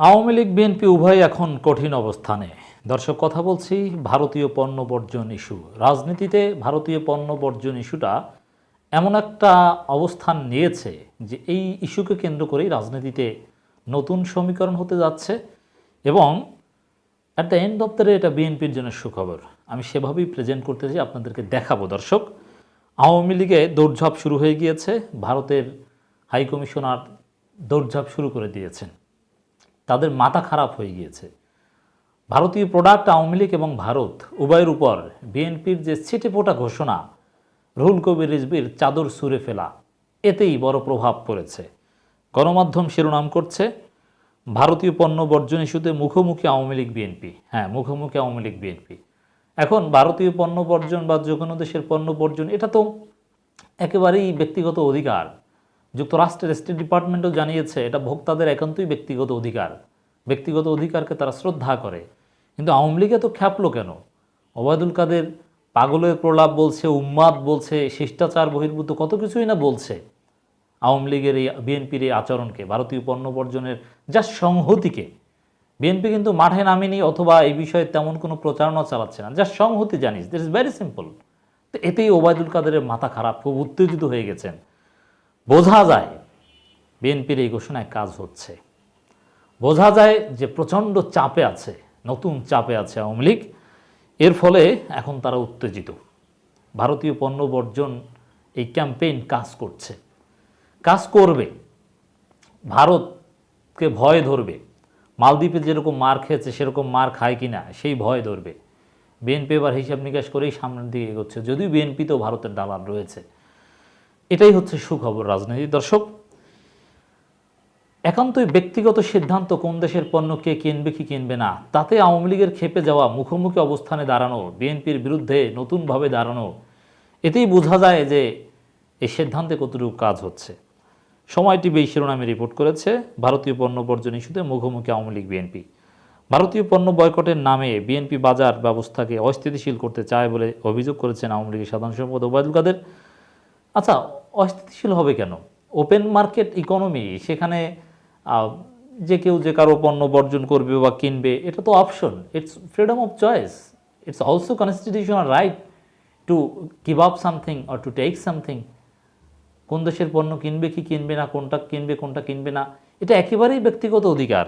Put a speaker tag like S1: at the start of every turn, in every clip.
S1: Awami League, BNP উভয় এখন কঠিন অবস্থানে। দর্শক, কথা বলছি ভারতীয় পণ্য বর্জন ইস্যু। রাজনীতিতে ভারতীয় পণ্য বর্জন ইস্যুটা এমন একটা অবস্থান নিয়েছে যে এই ইস্যুকে কেন্দ্র করেই রাজনীতিতে নতুন সমীকরণ হতে যাচ্ছে এবং at the end of the day এটা বিএনপির জন্য সুখবর। আমি সেভাবেই প্রেজেন্ট করতে চাই আপনাদেরকে দেখাবো। দর্শক, আওয়ামী লীগে দৌড়ঝাঁপ শুরু হয়ে গিয়েছে। ভারতের হাইকমিশনার দৌড়ঝাঁপ শুরু করে দিয়েছেন। তাদের মাথা খারাপ হয়ে গিয়েছে। ভারতীয় প্রোডাক্ট আওয়ামী লীগ এবং ভারত উভয়ের উপর বিএনপির যে ছিটেফোঁটা ঘোষণা, রুহুল কবির রিজবির চাদর সুরে ফেলা, এতেই বড় প্রভাব পড়েছে। গণমাধ্যম শিরোনাম করছে, ভারতীয় পণ্য বর্জন ইস্যুতে মুখোমুখি আওয়ামী লীগ বিএনপি। হ্যাঁ মুখোমুখি আওয়ামী লীগ বিএনপি। এখন ভারতীয় পণ্য বর্জন বা যে কোনো দেশের পণ্য বর্জন, এটা তো একেবারেই ব্যক্তিগত অধিকার। যুক্তরাষ্ট্রের স্টেট ডিপার্টমেন্টও জানিয়েছে, এটা ভোক্তাদের একান্তই ব্যক্তিগত অধিকার। ব্যক্তিগত অধিকারকে তারা শ্রদ্ধা করে। কিন্তু আওয়ামী লীগে তো খ্যাপলো কেন? ওবায়দুল কাদের পাগলের প্রলাপ বলছে, উম্মাদ বলছে, শিষ্টাচার বহির্ভূত কত কিছুই না বলছে। আওয়ামী লীগের এই বিএনপির এই আচরণকে, ভারতীয় পণ্য বর্জনের যা সংহতিকে, বিএনপি কিন্তু মাঠে নামেনি অথবা এই বিষয়ে তেমন কোনো প্রচারণা চালাচ্ছে না। যা সংহতি জানিস দিস ইজ ভেরি সিম্পল তো এতেই ওবায়দুল কাদেরের মাথা খারাপ, খুব উত্তেজিত হয়ে গেছেন। বোঝা যায় বিএনপির এই ঘোষণায় কাজ হচ্ছে। বোঝা যায় যে প্রচণ্ড চাপে আছে, নতুন চাপে আছে আওয়ামী লীগ। এর ফলে এখন তারা উত্তেজিত। ভারতীয় পণ্য বর্জন এই ক্যাম্পেইন কাজ করছে। কাজ করবে। ভারতকে ভয় ধরবে। মালদ্বীপে যেরকম মার খেয়েছে, সেরকম মার খায় কিনা, সেই ভয় ধরবে। বিএনপি এবার হিসাব নিকাশ করেই সামনের দিকে এগোচ্ছে। যদিও বিএনপিতেও ভারতের দালাল রয়েছে। এটাই হচ্ছে সুখবর রাজনীতি। দর্শক, একান্তই ব্যক্তিগত সিদ্ধান্ত কোন দেশের পণ্য কে কিনবে, কি কিনবে না, তাতে আওয়ামী লীগের খেপে যাওয়া, মুখোমুখি অবস্থানে দাঁড়ানো, বিএনপির বিরুদ্ধে নতুনভাবে দাঁড়ানো, এতেই বোঝা যায় যে এই সিদ্ধান্তে কতটুকু কাজ হচ্ছে। সময় টিভি এই শিরোনামে রিপোর্ট করেছে ভারতীয় পণ্য বর্জন ইস্যুতে মুখোমুখি আওয়ামী লীগ বিএনপি। ভারতীয় পণ্য বয়কটের নামে বিএনপি বাজার ব্যবস্থাকে অস্থিতিশীল করতে চায় বলে অভিযোগ করেছেন আওয়ামী লীগের সাধারণ সম্পাদক ওবায়দুল কাদের। আচ্ছা অস্থিতিশীল হবে কেন? ওপেন মার্কেট ইকোনমি সেখানে যে কেউ যে কারও পণ্য বর্জন করবে বা কিনবে, এটা তো option it's freedom of choice it's also constitutional right to give up something or to take something কোন দেশের পণ্য কিনবে কি কিনবে না, কোনটা কিনবে কোনটা কিনবে না, এটা একেবারেই ব্যক্তিগত অধিকার।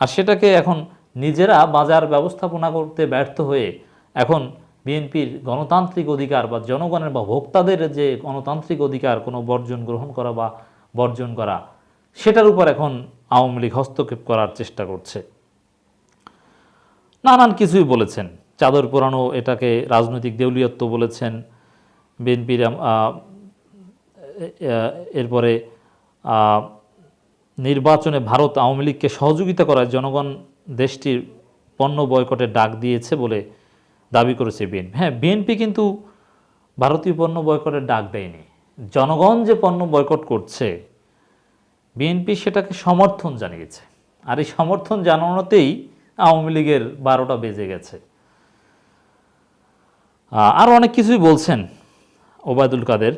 S1: আর সেটাকে এখন নিজেরা বাজার ব্যবস্থাপনা করতে ব্যর্থ হয়ে এখন বিএনপির গণতান্ত্রিক অধিকার বা জনগণের বা ভোক্তাদের যে গণতান্ত্রিক অধিকার, কোনো বর্জন গ্রহণ করা বা বর্জন করা, সেটার উপর এখন আওয়ামী লীগ হস্তক্ষেপ করার চেষ্টা করছে। নানান কিছুই বলেছেন। চাদর পোড়ানো, এটাকে রাজনৈতিক দেউলিয়ত্ব বলেছেন। বিএনপির এরপরে নির্বাচনে ভারত আওয়ামী লীগকে সহযোগিতা করায় জনগণ দেশটির পণ্য বয়কটের ডাক দিয়েছে বলে দাবি করেছে বিএনপি হ্যাঁ বিএনপি কিন্তু ভারতীয় পণ্য বয়কটের ডাক দেয়নি। জনগণ যে পণ্য বয়কট করছে বিএনপি সেটাকে সমর্থন জানিয়েছে। আর এই সমর্থন জানানোতেই আওয়ামী লীগের বারোটা বেজে গেছে। আরও অনেক কিছুই বলছেন ওবায়দুল কাদের।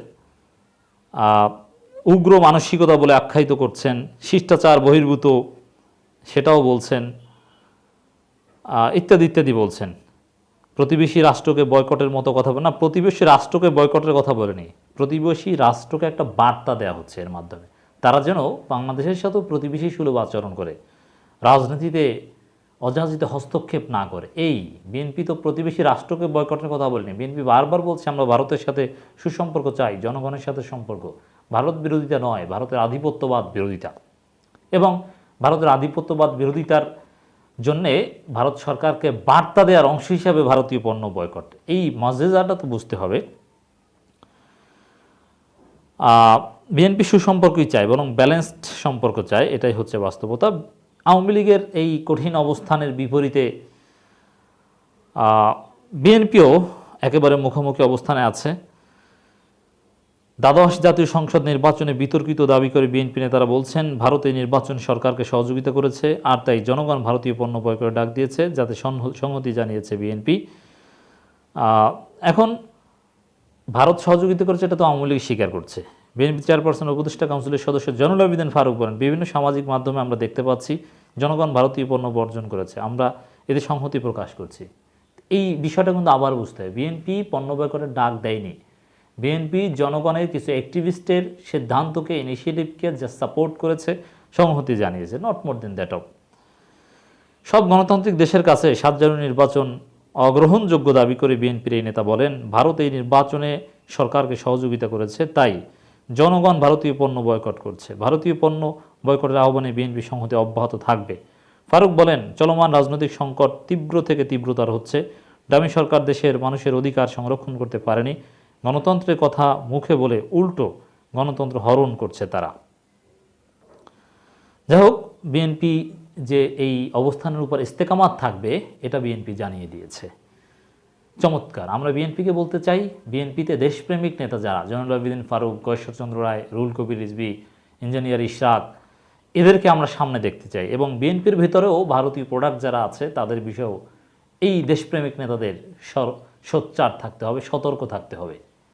S1: উগ্র মানসিকতা বলে আখ্যায়িত করছেন, শিষ্টাচার বহির্ভূত সেটাও বলছেন ইত্যাদি ইত্যাদি বলছেন। প্রতিবেশী রাষ্ট্রকে বয়কটের মতো কথা বলে না, প্রতিবেশী রাষ্ট্রকে বয়কটের কথা বলেনি। প্রতিবেশী রাষ্ট্রকে একটা বার্তা দেওয়া হচ্ছে এর মাধ্যমে। তারা যেন বাংলাদেশের সাথেও প্রতিবেশী সুলভ আচরণ করে। রাজনীতিতে অযাচিত হস্তক্ষেপ না করে। এই বিএনপি তো প্রতিবেশী রাষ্ট্রকে বয়কটের কথা বলেনি। বিএনপি বারবার বলছে, আমরা ভারতের সাথে সুসম্পর্ক চাই, জনগণের সাথে সম্পর্ক। ভারত বিরোধিতা নয়, ভারতের আধিপত্যবাদ বিরোধিতা। এবং ভারতের আধিপত্যবাদ বিরোধিতার জন্যে ভারত সরকারকে বার্তা দেওয়ার অংশ হিসাবে ভারতীয় পণ্য বয়কট। এই মজেজাটা তো বুঝতে হবে। বিএনপি সুসম্পর্কই চায় বরং ব্যালেন্সড সম্পর্ক চায় এটাই হচ্ছে বাস্তবতা। আওয়ামী লীগের এই কঠিন অবস্থানের বিপরীতে বিএনপিও একেবারে মুখোমুখি অবস্থানে আছে। দ্বাদশ জাতীয় সংসদ নির্বাচনে বিতর্কিত দাবি করে বিএনপি নেতারা বলছেন, ভারত নির্বাচন সরকারকে সহযোগিতা করেছে আর তাই জনগণ ভারতীয় পণ্য বয়কটের ডাক দিয়েছে যাতে সংহতি জানিয়েছে বিএনপি। এখন ভারত সহযোগিতা করেছে এটা তো আওয়ামী লীগ স্বীকার করছে। বিএনপি চেয়ারপারসন উপদেষ্টা কাউন্সিলের সদস্য জনুল আবেদিন ফারুক বলেন, বিভিন্ন সামাজিক মাধ্যমে আমরা দেখতে পাচ্ছি জনগণ ভারতীয় পণ্য বর্জন করেছে, আমরা এতে সংহতি প্রকাশ করছি। এই বিষয়টা কিন্তু আবার বুঝতে হবে বিএনপি পণ্য বয়কটের ডাক দেয়নি। বিএনপি জনগণের কিছু অ্যাক্টিভিস্টের সিদ্ধান্তকে ইনিশিয়েটিভকে যা সাপোর্ট করেছে, সংহতি জানিয়েছে। Not more than that of সব গণতান্ত্রিক দেশের কাছে সাত নির্বাচন অগ্রহণযোগ্য দাবি করে বিএনপির এই নেতা বলেন, ভারত এই নির্বাচনে সরকারকে সহযোগিতা করেছে, তাই জনগণ ভারতীয় পণ্য বয়কট করছে। ভারতীয় পণ্য বয়কটের আহ্বানে বিএনপি সংহতি অব্যাহত থাকবে। ফারুক বলেন, চলমান রাজনৈতিক সংকট তীব্র থেকে তীব্রতার হচ্ছে। দামি সরকার দেশের মানুষের অধিকার সংরক্ষণ করতে পারেনি। গণতন্ত্রের কথা মুখে বলে উল্টো গণতন্ত্র হরণ করছে তারা। যাই হোক বিএনপি যে এই অবস্থানের উপর ইস্তেকামাত থাকবে, এটা বিএনপি জানিয়ে দিয়েছে। চমৎকার। আমরা বিএনপিকে বলতে চাই, বিএনপিতে দেশপ্রেমিক নেতা যারা, জয়নুল আবেদিন ফারুক গয়েশ্বরচন্দ্র রায় রুল কবির রিজবি ইঞ্জিনিয়ার ইশরাক এদেরকে আমরা সামনে দেখতে চাই এবং বিএনপির ভেতরেও ভারতীয় প্রোডাক্ট যারা আছে, তাদের বিষয়েও এই দেশপ্রেমিক নেতাদের সর সোচ্চার থাকতে হবে, সতর্ক থাকতে হবে।